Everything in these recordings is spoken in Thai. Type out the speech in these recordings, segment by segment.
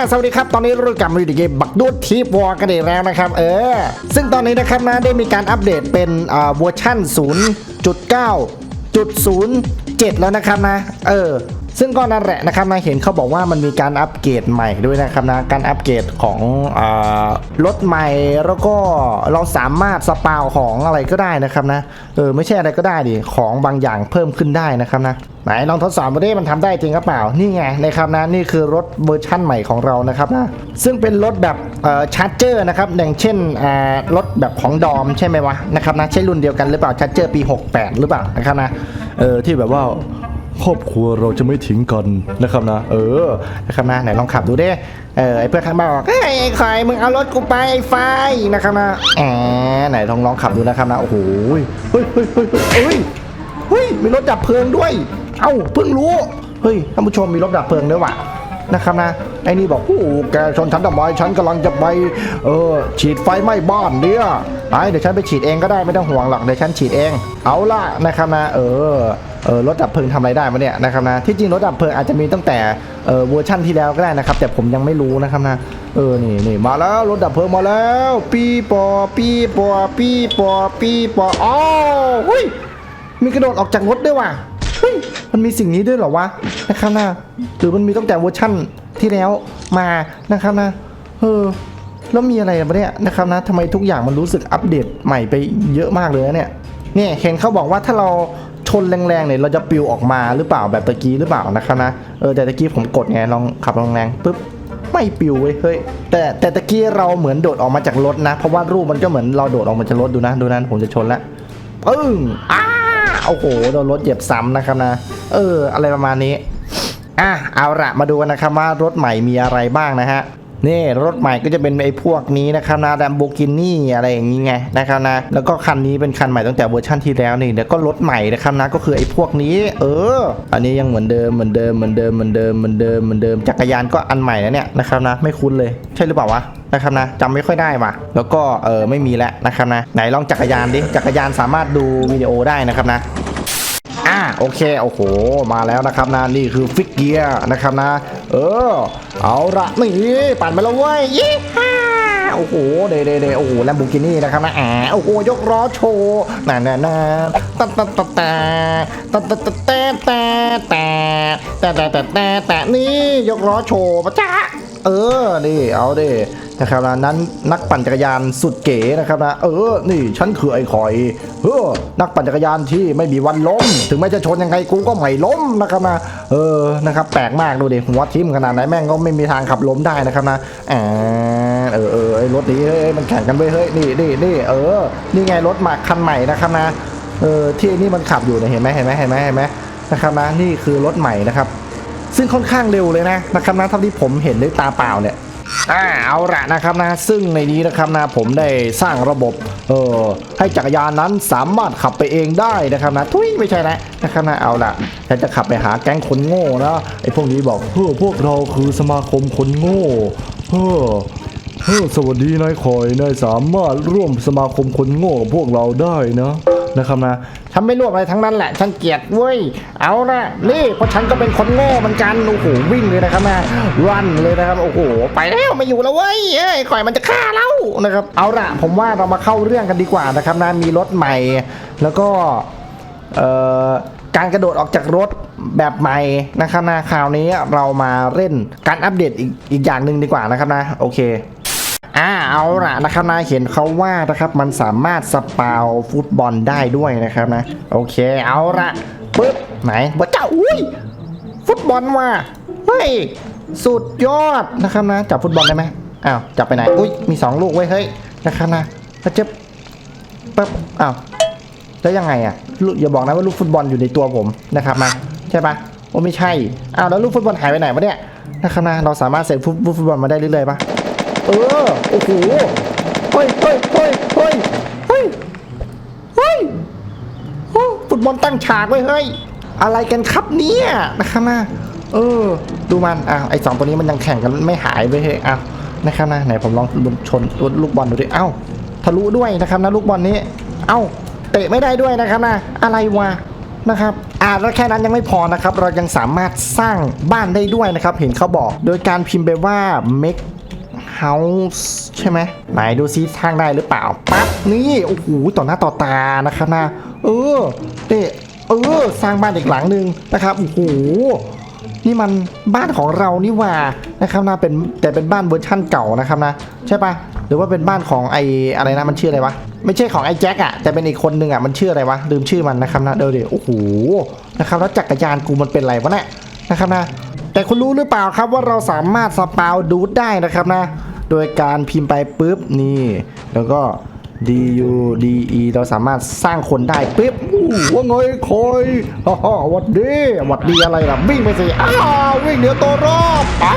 าสวัสดีครับ ตอนนี้เรากลับมาอยู่ในเกมบักดูดทีวอร์กันอีกแล้วนะครับ เออ ซึ่งตอนนี้นะครับนะได้มีการอัปเดตเป็นอ่าเวอร์ชั่น 0.9.07 แล้วนะครับนะ เออ ซึ่งก็นั่นแหละนะครับนะเห็นเขาบอกว่ามันมีการอัปเกรดใหม่ด้วยนะครับนะการอัปเกรดของอรถใหม่แล้วก็เราสามารถสปาวของอะไรก็ได้นะครับนะเออไม่ใช่อะไรก็ได้ดิของบางอย่างเพิ่มขึ้นได้นะครับนะไหนลองทดสอบมาดิมันทำได้จริงหรือเปล่านี่ไงนะครับนะนี่คือรถเวอร์ชั่นใหม่ของเรานะครับนะซึ่งเป็นรถแบบชาร์จเจอร์นะครับอย่างเช่นรถแบบของดอมใช่ไหมวะนะครับนะใช่รุ่นเดียวกันหรือเปล่าชาร์จเจอร์ปี 68 หรือเปล่านะครับนะเออที่แบบว่า ครอบครัวเราจะไม่ทิ้งกันนะครับนะ เออนะครับนะไหนลองขับดูดิเออไอเพื่อนข้างบ้านบอกไอ้ครมึงเอารถกูไปไอ้ไฟนะครับนะแอมไหนลองลองขับดูนะครับนะโอ้โหเฮ้ยเฮ้ยเฮ้ยเฮ้ยเฮ้ยมีรถดับเพลิงด้วย เอ้าเพิ่งรู้เฮ้ยท่านผู้ชมมีรถดับเพลิงด้วยว่ะ นะครับนะไอ้นี่บอกโอ้โหแกชนฉันทำไมฉันกำลังจะไปเออฉีดไฟไหม้บ้านเนี่ยไอ้เดี๋ยวฉันไปฉีดเองก็ได้ไม่ต้องห่วงหรอกเดี๋ยวฉันฉีดเอง เอาล่ะนะครับนะ เออเออรถดับเพลิงทำอะไรได้มาเนี่ยนะครับนะที่จริงรถดับเพลิงอาจจะมีตั้งแต่เออเวอร์ชั่นที่แล้วก็ได้นะครับ แต่ผมยังไม่รู้นะครับนะเออนี่นี่มาแล้วรถดับเพลิงมาแล้ว ปีปอปีปอปีปอปีปออ๋อเฮ้ยมีกระโดดออกจากรถด้วยว่ะ เฮ้ยมันมีสิ่งนี้ด้วยเหรอวะนะครับนะหรือมันมีตั้งแต่เวอร์ชั่นที่แล้วมานะครับนะเออแล้วมีอะไรมาเนี่ยนะครับนะทำไมทุกอย่างมันรู้สึกอัปเดตใหม่ไปเยอะมากเลยเนี่ยเนี่ยเห็นเขาบอกว่าถ้าเราชนแรงๆเนี่ยเราจะปิวออกมาหรือเปล่าแบบตะกี้หรือเปล่านะครับนะเออแต่ตะกี้ผมกดไงลองขับแรงๆปุ๊บไม่ปิวเว้ยเฮ้ยแต่แต่ตะกี้เราเหมือนโดดออกมาจากรถนะ เพราะว่ารูปมันก็เหมือนเราโดดออกมาจากรถดูนะ ดูนั้นผมจะชนละปึ้งอ้า โอ้โหโดนรถเหยียบซ้ำนะครับนะ เออ อะไรประมาณนี้อะเอาละมาดูกันนะครับว่ารถใหม่มีอะไรบ้างนะฮะ นี่รถใหม่ก็จะเป็นไอ้พวกนี้นะครับนะดัมโบกินี่อะไรอย่างงี้ไงนะครับนะแล้วก็คันนี้เป็นคันใหม่ตั้งแต่เวอร์ชันที่แล้วนี่แล้วก็รถใหม่นะครับนะก็คือไอ้พวกนี้ เออ อันนี้ยังเหมือนเดิมเหมือนเดิมเหมือนเดิมเหมือนเดิมเหมือนเดิมเหมือนเดิมจักรยานก็อันใหม่นะเนี่ยนะครับนะไม่คุ้นเลยใช่หรือเปล่าวะนะครับนะจำไม่ค่อยได้ว่ะแล้วก็เออไม่มีแล้วนะครับนะไหนลองจักรยานดิจักรยานสามารถดูวิดีโอได้นะครับนะอ่าโอเคโอ้โห มาแล้วนะครับนะนี่คือฟิกเกียร์นะครับนะ เออ เอาละนี่ปั่นไปแล้วเว้ยยี่ห้าโอ้โหเดเดเดโอ้โหแลมบูกินี่นะครับนะอ่าโอ้โหยกล้อโชว์นั่นนั่าน่าตตดตตดตัตแต่ตตดตตดตัตแตตแตตแตตแตตแตตแต่นี่ตกล้ตโตว์ปตจ๊ะ เออนี่เอาดินะครับนะนั้นนักปั่นจักรยานสุดเก๋นะครับนะเออนี่ฉันคือไอ้คอยเออนักปั่นจักรยานที่ไม่มีวันล้ม ถึงแม้จะชนยังไงกูก็ไม่ล้มนะครับนะเออนะครับแปลกมากดูดิหัวทิ่มขนาดไหนแม่งก็ไม่มีทางขับล้มได้นะครับนะอ่าเออเออไอ้รถนี้เฮ้ยมันแข่งกันเว้ยเฮ้ยนี่นี่นี่เออ นี่ไงรถมาคันใหม่นะครับนะเออที่นี่มันขับอยู่เนี่ยเห็นไหมเห็นไหมเห็นไหมเห็นไหมนะครับนะนี่คือรถใหม่นะครับ ซึ่งค่อนข้างเร็วเลยนะนะครับนะเท่าที่ผมเห็นด้วยตาเปล่าเนี่ยอ่าเอาละนะครับนะซึ่งในนี้นะครับนะผมได้สร้างระบบเออให้จักรยานนั้นสามารถขับไปเองได้นะครับนะทุยไม่ใช่นะนะครับนะเอาละฉันจะขับไปหาแก๊งคนโง่นะไอ้พวกนี้บอกเฮ้อพวกเราคือสมาคมคนโง่เฮ้อเฮ้อสวัสดีนายคอยนายสามารถร่วมสมาคมคนโง่กับพวกเราได้นะ นะครับนะฉันไม่ร่วมอะไรทั้งนั้นแหละฉันเกลียดเว้ยเอาละนี่เพราะฉันก็เป็นคนโง่เหมือนกันโอ้โหวิ่งเลยนะครับนะรันเลยนะครับโอ้โหไปแล้วไม่อยู่แล้วเว้ยเอ้ยข่อยมันจะฆ่าเรานะครับเอาละผมว่าเรามาเข้าเรื่องกันดีกว่านะครับนะมีรถใหม่ แล้วก็เอ่อการกระโดดออกจากรถแบบใหม่นะครับนะคราวนี้เรามาเล่นการอัปเดตอีกอีกอย่างหนึ่งดีกว่านะครับนะโอเค อ่าเอาละนะครับนายเห็นเขาว่านะครับมันสามารถสปาวฟุตบอลได้ด้วยนะครับนะ โอเคเอาละปึ๊บไหนบเจ้าอุ้ยฟุตบอลว่ะเฮ้ยสุดยอดนะครับนะจับฟุตบอลได้ไหมอ้าวจับไปไหนอุ้ยมีสองลูกไว้เฮ้ยนะครับนะแล้วเจ็บปั๊บอ้าวแล้วยังไงอะลูกอย่าบอกนะว่าลูกฟุตบอลอยู่ในตัวผมนะครับนะใช่ปะโอ้ไม่ใช่อ้าวแล้วลูกฟุตบอลหายไปไหนวะเนี่ยนะครับนะเราสามารถเสกฟุตฟุตบอลมาได้เรื่อยๆปะ เออ โอ้โหเฮ้ยเฮ้ยเฮ้ยเฮ้ยเฮ้ยเฮ้ยโอ้ฟุตบอลตั้งฉากไว้เฮ้ย อะไรกันครับเนี่ยนะครับนะเออ ดูมันอะไอสองตัวนี้มันยังแข่งกันไม่หายไปเฮ้ยอ้านะครับนะไหนผมลองชนลูกบอลดูดิเอ้าทะลุด้วยนะครับนะลูกบอลนี้ เอ้าเตะไม่ได้ด้วยนะครับนะอะไรวะนะครับอ่าแล้วแค่นั้นยังไม่พอนะครับ เรายังสามารถสร้างบ้านได้ด้วยนะครับ เห็นเขาบอก โดยการพิมพ์ไปว่า make house ใช่ไหมไหนดูซิสร้างได้หรือเปล่าปั๊บนี่โอ้โหต่อหน้าต่อตานะครับนะเออนี่เออ สร้างบ้านอีกหลังหนึ่งนะครับโอ้โหนี่มันบ้านของเรานี่หว่านะครับนะเป็นแต่เป็นบ้านเวอร์ชั่นเก่านะครับนะใช่ปะหรือว่าเป็นบ้านของไออะไรนะมันชื่ออะไรวะไม่ใช่ของไอแจ็คอะแต่เป็นอีกคนหนึ่งอะมันชื่ออะไรวะลืมชื่อมันนะครับนะเดี๋ยวเดี๋ยวโอ้โหนะครับแล้วจักรยานกูมันเป็นอะไรวะเนี่ยนะครับนะ แต่คุณรู้หรือเปล่าครับว่าเราสามารถสปาวดูดได้นะครับนะ โดยการพิมพ์ไปปุ๊บนี่ แล้วก็ D U D E เราสามารถสร้างคนได้ปุ๊บว่าไงคอยฮ่าฮ่าวัดดีวัดดีอะไรล่ะวิ่งไปสิอ้าววิ่งเหนือตัวรอบอ้า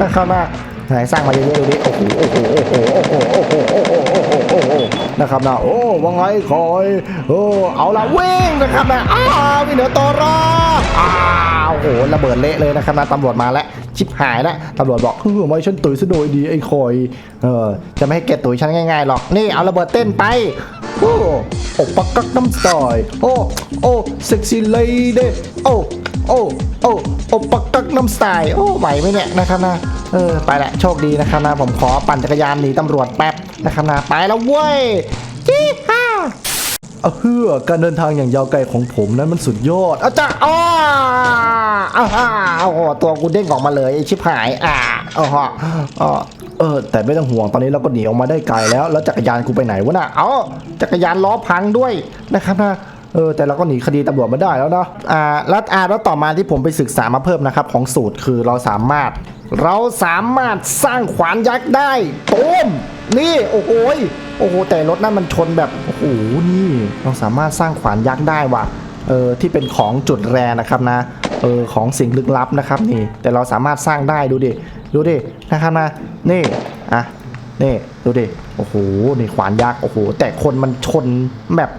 นะครับนะ ไหนสร้างมาเยอะๆดูดิโอ้โหโอ้โหโอ้โหโอ้โหโอ้โหโอ้โหโอ้โหโอ้โหนะครับนะโอ้ว่าไงคอยโอ้เอาละวิ่งนะครับนะอ้าววิ่งเดี๋ยวตัวรออ้าวโอ้โหระเบิดเละเลยนะครับนะตำรวจมาแล้วชิบหายแล้วตำรวจบอกเออไม่ฉันตุ๋ยซะโดยดีไอ้คอยเออจะไม่ให้แกตุ๋ยฉันง่ายๆหรอกนี่เอาระเบิดเต้นไปโอ้โอ้ปักกักน้ำสไตล์โอ้โอ้เซ็กซี่เลยเด้โอ้โอ้โอ้โอ้ปักกักน้ำสไตล์โอ้ไหวไหมเนี่ยนะครับนะ เออไปแหละโชคดีนะครับนะผมขอปั่นจักรยานหนีตำรวจแป๊บนะครับนะไปแล้วเว้ยยี่ห้าเอาเฮือการเดินทางอย่างยาวไกลของผมนั้นมันสุดยอดอาจารย์อ้าอ้าโอ้ตัวกูเด้งออกมาเลยไอชิบหายอ่าอ๋ออ๋อเออแต่ไม่ต้องห่วงตอนนี้เราก็หนีออกมาได้ไกลแล้ว แล้วจักรยานกูไปไหนวะน่ะเอ้าจักรยานล้อพังด้วยนะครับนะ เออแต่เราก็หนีคดีตำรวจมาได้แล้วเนาะอ่าแล้วอ่าแล้วต่อมาที่ผมไปศึกษามาเพิ่มนะครับของสูตรคือเราสามารถ เราสามารถสร้างขวานยักษ์ได้ตูมนี่โอ้โหโอ้โหแต่รถนั่นมันชนแบบโอ้โหนี่เราสามารถสร้างขวานยักษ์ได้ว่ะเออที่เป็นของจุดแรนะครับนะเออของสิ่งลึกลับนะครับนี่ แต่เราสามารถสร้างได้ดูดิดูดินะครับนะนี่อะนี่ดูดิโอ้โหนี่ขวานยักษ์โอ้โหแต่คนมันชนแบบ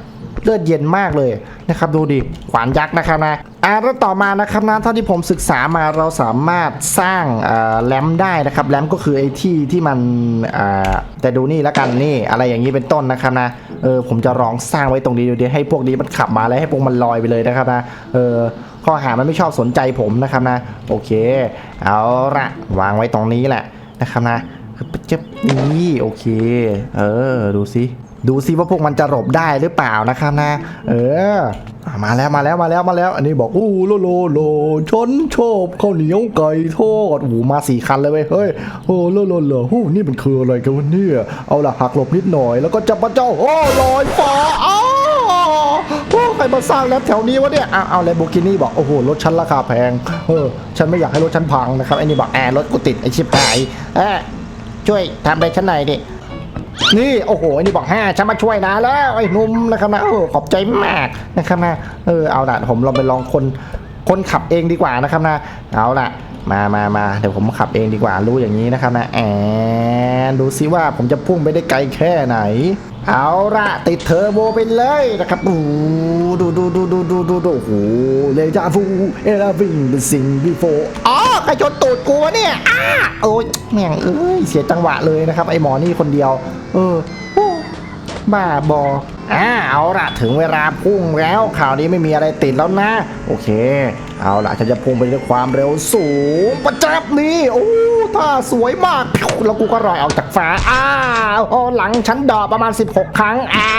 เลือดเย็นมากเลยนะครับดูดิขวานยักษ์นะครับนะอ่าแล้วต่อมานะครับนะเท่าที่ผมศึกษามาเราสามารถสร้างอ่าแรมได้นะครับแรมก็คือไอ้ที่ที่มันอ่าแต่ดูนี่แล้วกันนี่อะไรอย่างนี้เป็นต้นนะครับนะเออผมจะลองสร้างไว้ตรงนี้ดูดิให้พวกนี้มันขับมาแล้วให้พวกมันลอยไปเลยนะครับนะเออข้อหามันไม่ชอบสนใจผมนะครับนะโอเคเอาละวางไว้ตรงนี้แหละนะครับนะเจ็บนี่โอเค เออดูสิ ดูซิว่าพวกมันจะหลบได้หรือเปล่านะครับนะ เออ มาแล้วมาแล้วมาแล้วมาแล้ว อันนี้บอกอู้โลโลโลชนชอบข้าวเหนียวไก่ทอดโอ้โหมาสี่คันเลยเว้ยเฮ้ยโอ้โลโลโลโอ้นี่มันคืออะไรกันวะเนี่ยเอาละหักหลบนิดหน่อย แล้วก็จับพระเจ้าโอ้ลอยฟ้าอ้าโอ้ใครมาสร้างแล้วแถวนี้วะเนี่ยเอาเอาเลโบกินี่บอกโอ้โหรถฉันราคาแพงเออฉันไม่อยากให้รถฉันพังนะครับไอ้นี่บอกแอร์รถกูติดไอ้ชิบหายเอช่วยทำไปฉันหน่อยดิ นี่โอ้โหอันี่บอกห้าฉันมาช่วยนะแล้วไอ้นุ่มนะครับนะโอ้ขอบใจมากนะครับนะเออเอาละผมลองไปลองคนคนขับเองดีกว่านะครับนะเอาละ มามามาเดี๋ยวผมขับเองดีกว่ารู้อย่างนี้นะครับนะแอนดูซิว่าผมจะพุ่งไปได้ไกลแค่ไหน เอาละติดเทอร์โบไปเลยนะครับดูดูดูดูดูดูดูดูโอ้โหเลจาฟูเอลาวิงเป็นสิ่งบีโฟอ๋อใครชนตูดกูเนี่ยอ้าโอ้ยแม่งเอ้ยเสียจังหวะเลยนะครับไอหมอนี่คนเดียว เออบ้าบออ่าเอาละถึงเวลาพุ่งแล้วข่าวนี้ไม่มีอะไรติดแล้วนะ โอเค เอาละฉันจะพุ่งไปด้วยความเร็วสูงประจับนี่โอ้ท่าสวยมากแล้วกูก็ลอยออกจากฟ้าอ้าวโอ้หลังฉันดอกประมาณ 16 ครั้งอ่า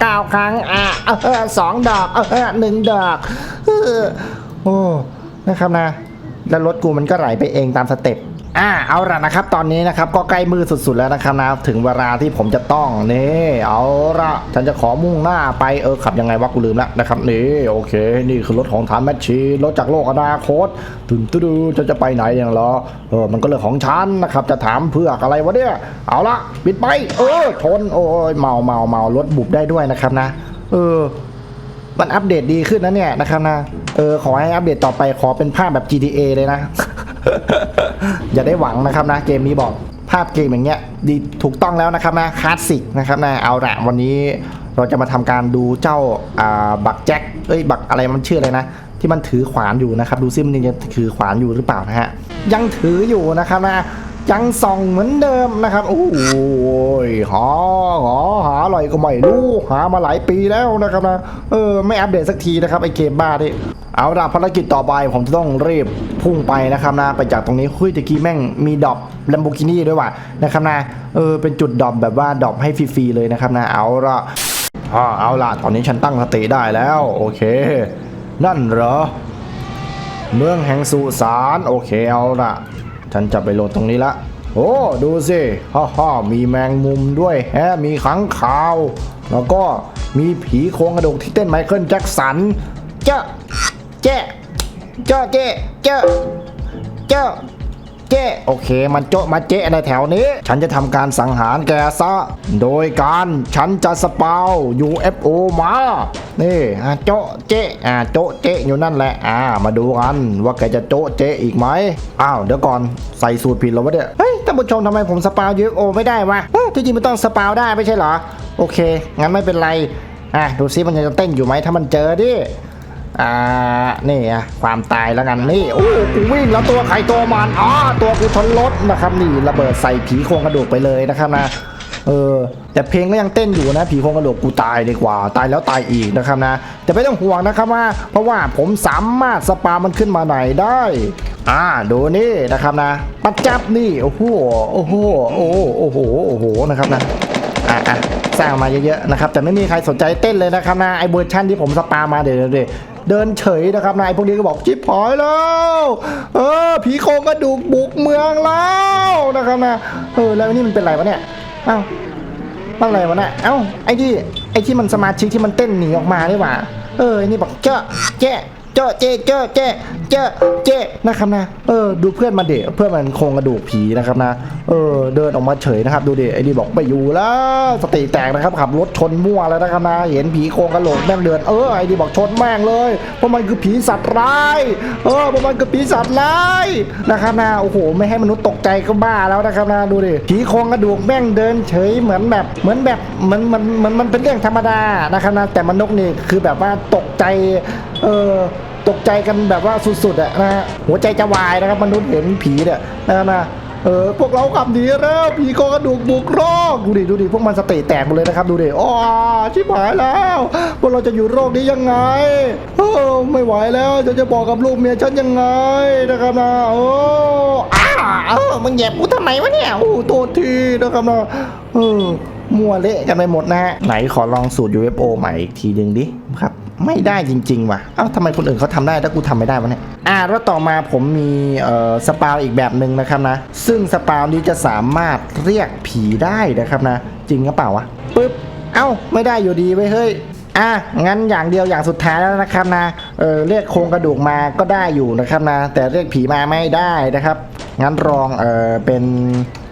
เก้าครั้งอ่าเออสองดอกเออหนึ่งดอกโอ้นะครับนะ แล้วรถกูมันก็ไหลไปเองตามสเต็ป อ่าเอาละนะครับ ตอนนี้นะครับก็ใกล้มือสุดๆแล้วนะครับนะถึงเวลาที่ผมจะต้องนี่เอาละฉันจะขอมุ่งหน้าไปเออขับยังไงวะกูลืมแล้วนะครับนี่โอเค นี่คือรถของฐานแมชชีรถจากโลกอนาคตตึงตึดูจะจะไปไหนอย่างเหรอเออมันก็เรื่องของฉันนะครับจะถามเพื่ออะไรวะเนี่ยเอาละปิดไป เออชนโอ้ยเมาเมาเมารถบุบได้ด้วยนะครับนะ เออมันอัปเดตดีขึ้นนะเนี่ยนะครับนะเออขอให้อัปเดตต่อไปขอเป็นภาพแบบ GTA เลยนะ อย่าได้หวังนะครับนะเกมนี้บอกภาพเกมอย่างเงี้ยดีถูกต้องแล้วนะครับนะคลาสสิกนะครับนะเอาละวันนี้เราจะมาทำการดูเจ้าอ่าบักแจ็คเอ้ยบักอะไรมันชื่ออะไรนะ ที่มันถือขวานอยู่นะครับ ดูซิมันยังถือขวานอยู่หรือเปล่านะฮะยังถืออยู่นะครับนะ ยังส่องเหมือนเดิมนะครับ โอ้ยหาหาหาอะไรก็ไม่รู้หามาหลายปีแล้วนะครับนะเออไม่อัปเดตสักทีนะครับไอเกมบ้าดิเอาละภารกิจต่อไปผมจะต้องรีบพุ่งไปนะครับนะไปจากตรงนี้คุยตะกี้แม่งมีดอป Lamborghini ด้วยว่ะนะครับนะเออเป็นจุดดรอปแบบว่าดรอปให้ฟรีๆเลยนะครับนะเอาละเอาละตอนนี้ฉันตั้งสติได้แล้ว โอเค นั่นเหรอ เมืองแห่งสุสานโอเคเอาละ ฉันจะไปโหลดตรงนี้ละ โอ้ ดูสิฮ่าฮ่ามีแมงมุมด้วยแฮะมีขังขาว แล้วก็มีผีโครงกระดูกที่เต้นไมเคิลแจ็คสัน เจ้าเจ้เจ้าเจ้เจ้าเจ้า เจ้โอเค มันโจ๊ะมาเจ้ในแถวนี้ ฉันจะทำการสังหารแกซะ โดยการฉันจะสปาว UFO มา นี่อะโจะเจ๊อ่าโจะเจ๊อยู่นั่นแหละ อ่า มาดูกันว่าแกจะโจะเจ๊อีกไหมอ้าวเดี๋ยวก่อนใส่สูตรผิดแล้ววะเนี่ยเฮ้ยท่านผู้ชมทำไมผมสปาว UFO ไม่ได้วะที่จริงมันต้องสปาวได้ไม่ใช่เหรอ โอเค งั้นไม่เป็นไรอะดูซิมันยังจะเต้นอยู่ไหมถ้ามันเจอดิ อ่า นี่อะความตายแล้วกัน นี่ โอ้กูวิ่งแล้วตัวใครตัวมันอ๋อตัวกูชนรถนะครับ นี่ระเบิดใส่ผีโครงกระดูกไปเลยนะครับนะ เออ แต่เพลงก็ยังเต้นอยู่นะ ผีโครงกระดูกกูตายดีกว่า ตายแล้วตายอีกนะครับนะ แต่ไม่ต้องห่วงนะครับว่า เพราะว่าผมสามารถสปามันขึ้นมาไหนได้ อ่า ดูนี่นะครับนะ ปัจจับนี่ โอ้โห โอ้โห โอ้โห โอ้โห โอ้โห นะครับนะ อะอะสร้างมาเยอะๆนะครับ แต่ไม่มีใครสนใจเต้นเลยนะครับนะ ไอเวอร์ชันที่ผมสปามาเดี๋ยวเดี๋ยว เดินเฉยนะครับนายพวกนี้ก็บอกจิบหอยแล้วเออผีโครงกระดูกบุกเมืองแล้วนะครับนะเออแล้วนี่มันเป็นไรวะเนี่ยเอ้ามันอะไรวะเนี่ยเอ้าไอ้ที่ไอ้ที่มันสมาชิกที่มันเต้นหนีออกมานี่หว่า เออนี่บอกเจ้าแจ้ เจ้เจ้เจ้เจ้เจ้เจ้นะครับนะ เออ ดูเพื่อนมาเดะเพื่อนมันโครงกระดูกผีนะครับนะ เออ เดินออกมาเฉยนะครับ ดูเดะไอ้นี่บอกไปอยู่แล้วสติแตกนะครับขับรถชนมั่วแล้วนะครับนะ เห็นผีโครงกระโหลกแม่งเดิน เออ ไอ้นี่บอกชนแม่งเลย เพราะมันคือผีสัตว์ร้าย เออ เพราะมันคือผีสัตว์ร้ายนะครับนะ โอ้โห ไม่ให้มนุษย์ตกใจก็บ้าแล้วนะครับนะ ดูดิ ผีโครงกระดูกแม่งเดินเฉยเหมือนแบบ เหมือนแบบมือนมัน มัน มันเป็นเรื่องธรรมดา นะครับนะ แต่มนุษย์นี่คือแบบว่าตก ใจเออตกใจกันแบบว่าสุดๆอะนะฮะหัวใจจะวายนะครับมนุษย์เห็นผีเนี่ยนะนะเออพวกเราขับหนีแล้วผีโครงกระดูกบุกโรคดูดิดูดิพวกมันสติแตกหมดเลยนะครับดูดิอ๋อชิบหายแล้วพวกเราจะอยู่โรคนี้ยังไงเออไม่ไหวแล้วจะจะบอกกับลูกเมียฉันยังไงนะครับนะโอ้อ้าเออมึงเหยียบกูทำไมวะเนี่ยโอ้โทษทีนะครับนะเออมัวเละกันไปหมดนะฮะไหนขอลองสูตร UFO ใหม่อีกทีหนึ่งดิครับ ไม่ได้จริง ๆ ว่ะ เอ้าทำไมคนอื่นเขาทำได้ถ้ากูทำไม่ได้วะเนี่ย อ่าแล้วต่อมาผมมีเอ่อสปาวอีกแบบหนึ่งนะครับนะ ซึ่งสปาวนี้จะสามารถเรียกผีได้นะครับนะ จริงหรือเปล่าวะปึ๊บ เอ้า ไม่ได้อยู่ดีเว้ยเฮ้ยอะงั้นอย่างเดียวอย่างสุดท้ายแล้วนะครับนะ เออเรียกโครงกระดูกมาก็ได้อยู่นะครับนะ แต่เรียกผีมาไม่ได้นะครับ งั้นลองเออเป็น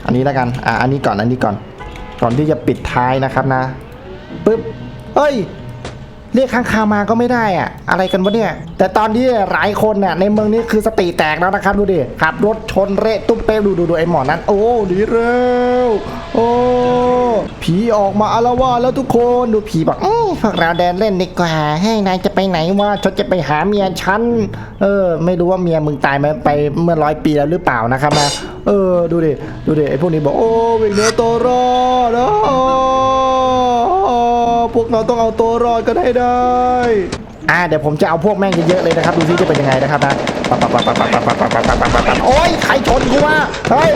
อันนี้แล้วกัน อะอันนี้ก่อนอันนี้ก่อน ก่อนที่จะปิดท้ายนะครับนะปึ๊บเฮ้ย เรียกข้างคาวมาก็ไม่ได้อะอะไรกันวะเนี่ย แต่ตอนนี้หลายคนน่ะในเมืองนี้คือสติแตกแล้วนะครับดูดิขับรถชนเละตุ้มเป้ดูดูดูไอ้หมอนั้น โอ้ดีเร็วโอ้ผีออกมาอาละวาดแล้วทุกคนดูผีบอกอื้อพวกเราเดินเล่นดีกว่าให้นายจะไปไหนวะฉันจะไปหาเมียฉันเออ ไม่รู้ว่าเมียมึงตายมาไปเมื่อร้อยปีแล้วหรือเปล่านะครับนะเออดูดิดูดิไอ้พวกนี้บอกโอ้วิ่งเหนือตัวรอดนะพว กเราต้องเอาตัวรอดกันให้ได้ อ่าเดี๋ยวผมจะเอาพวกแม่งเยอะๆเลยนะครับ ดูซิจะเป็นยังไงนะครับนะปั๊บปั๊บปั๊บปั๊บปั๊บปั๊บปั๊บปั๊บปั๊บปั๊บปั๊บโอ้ยใครชนกูวะเฮ้ย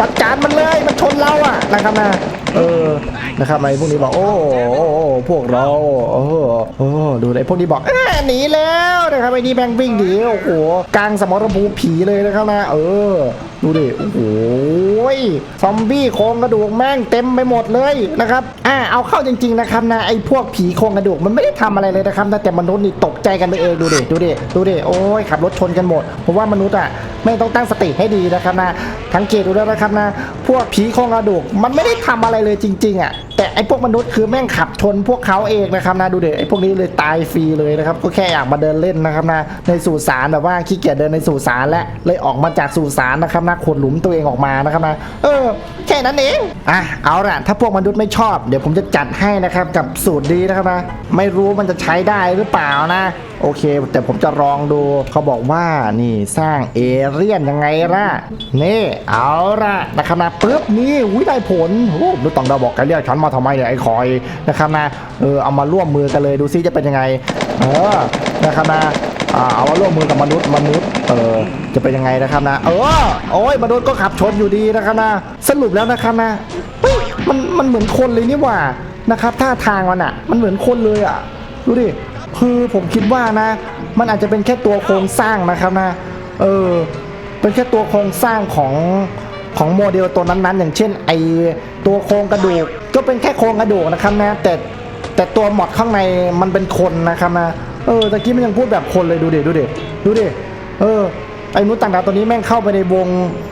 จัดการมันเลยมันชนเราอะนะครับนะเออนะครับไอ้พวกนี้บอกโอ้โอ้โอ้พวกเราโอ้โอ้ดูไอ้พวกนี้บอกหนีแล้วนะครับไอ้นี่แม่งวิ่งหนีโอ้โหกลางสมรภูมิผีเลยนะครับนะเออดูดิโอ้โหซอมบี้โครงกระดูกแม่งเต็มไปหมดเลยนะครับอ่าเอาเข้าจริง ๆนะครับนะไอ้พวกผีโครงกระดูกมันไม่ได้ทำอะไรเลยนะครับแต่มนุษย์นี่ตกใจกันไปเองดูดิดูดิดูดิโอ้ยขับรถชนกันหมดเพราะว่ามนุษย์อะไม่ต้องตั้งสติให้ดีนะครับนะทั้งเกตดูแล้วนะครับนะ พวกผีโครงกระดูกมันไม่ได้ทำอะไรเลยจริงๆอะแต่ไอ้พวกมนุษย์คือแม่งขับชนพวกเขาเองนะครับนะดูเดิไอ้พวกนี้เลยตายฟรีเลยนะครับก็แค่อยากมาเดินเล่นนะครับนะในสุสานแบบว่าขี้เกียจเดินในสุสานและเลยออกมาจากสุสานนะครับนะขนหลุมตัวเองออกมานะครับนะเออแค่นั้นเองอะเอาละถ้าพวกมนุษย์ไม่ชอบ เดี๋ยวผมจะจัดให้นะครับกับสูตรดีนะครับนะไม่รู้มันจะใช้ได้หรือเปล่านะโอเค แต่ผมจะลองดูเขาบอกว่านี่สร้างเอเรียนยังไงล่ะ นี่เอาละนะครับนะปึ๊บนี่อุ้ยได้ผลโอ้ดูต่างดาวบอกกันเรียกฉันมาทำไมเนี่ยไอ้คอยนะครับนะเออเอามาร่วมมือกันเลยดูซิจะเป็นยังไง เออนะครับนะอ่าเอาว่าร่วมมือกับมนุษย์มนุษย์ เออจะเป็นยังไงนะครับนะ เออโอ้ยมนุษย์ก็ขับชนอยู่ดีนะครับนะสรุปแล้วนะครับนะมันมันเหมือนคนเลยนี่หว่านะครับท่าทางมันอะ มันเหมือนคนเลยอะดูดิ คือผมคิดว่านะ มันอาจจะเป็นแค่ตัวโครงสร้างนะครับนะ เออ เป็นแค่ตัวโครงสร้างของของโมเดลตัวนั้นๆ อย่างเช่น ไอตัวโครงกระดูก ก็เป็นแค่โครงกระดูกนะครับนะ แต่แต่ตัวหมอดข้างในมันเป็นคนนะครับนะ เออตะกี้มันยังพูดแบบคนเลยดูดิดูดิดูดิเออไอ้มนุษย์ต่างดาวตัวนี้แม่งเข้าไปในวง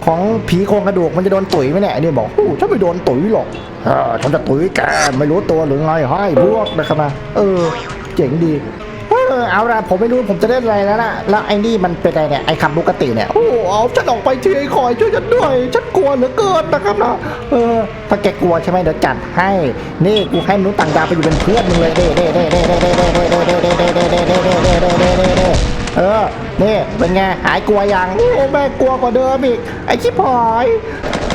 ของผีโครงกระดูกมันจะโดนตุ๋ยไหมเนี่ยไอ้นี่บอกอู้ฉันไม่โดนตุ๋ยหรอกเออฉันจะตุ๋ยแกไม่รู้ตัวหรือไงให้พวกนะครับนะเออ เจ๋งดีเออเอาละผมไม่รู้ผมจะเล่นอะไรแล้วล่ะแล้วไอ้นี่มันเป็นอะไรเนี่ยไอ้ขับลูกกติเนี่ยโอ้เอาฉันออกไปทีไอ้คอยช่วยฉันด้วยฉันกลัวเหลือเกินนะครับนะเออถ้าแกกลัวใช่ไหมเดี๋ยวจัดให้นี่กูให้มนุษย์ต่างดาวไปอยู่เป็นเพื่อนมึงเลยเด้เด้เด้เด้เด้เด้เด้เด้เด้เด้เด้เด้เด้เด้เด้เด้เด้เด้เด้เออนี่เป็นไงหายกลัวยังโอ้แม่กลัวกว่าเดิมอีกไอ้ชิบหาย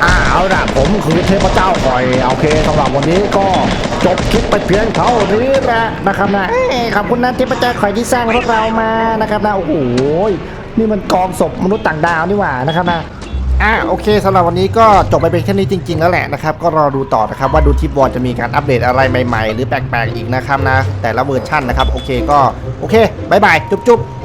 อ่าเอาล่ะผมคือเทพเจ้าคอยโอเคสำหรับวันนี้ก็ จบคลิปไปเพียงเท่านี้แหละนะครับนะเอ้ยขอบคุณนะเทพเจ้าคอยที่สร้างพวกเรามานะครับนะโอ้โหนี่มันกองศพมนุษย์ต่างดาวนี่หว่านะครับนะอะโอเคสำหรับวันนี้ก็จบไปเป็นแค่นี้จริง ๆ แล้วแหละนะครับ ก็รอดูต่อนะครับว่าดูทิปวอลจะมีการอัปเดตอะไรใหม่ ๆ หรือแปลกๆอีกนะครับนะ แต่ละเวอร์ชั่นนะครับ โอเคก็โอเคบายบายจุ๊บๆ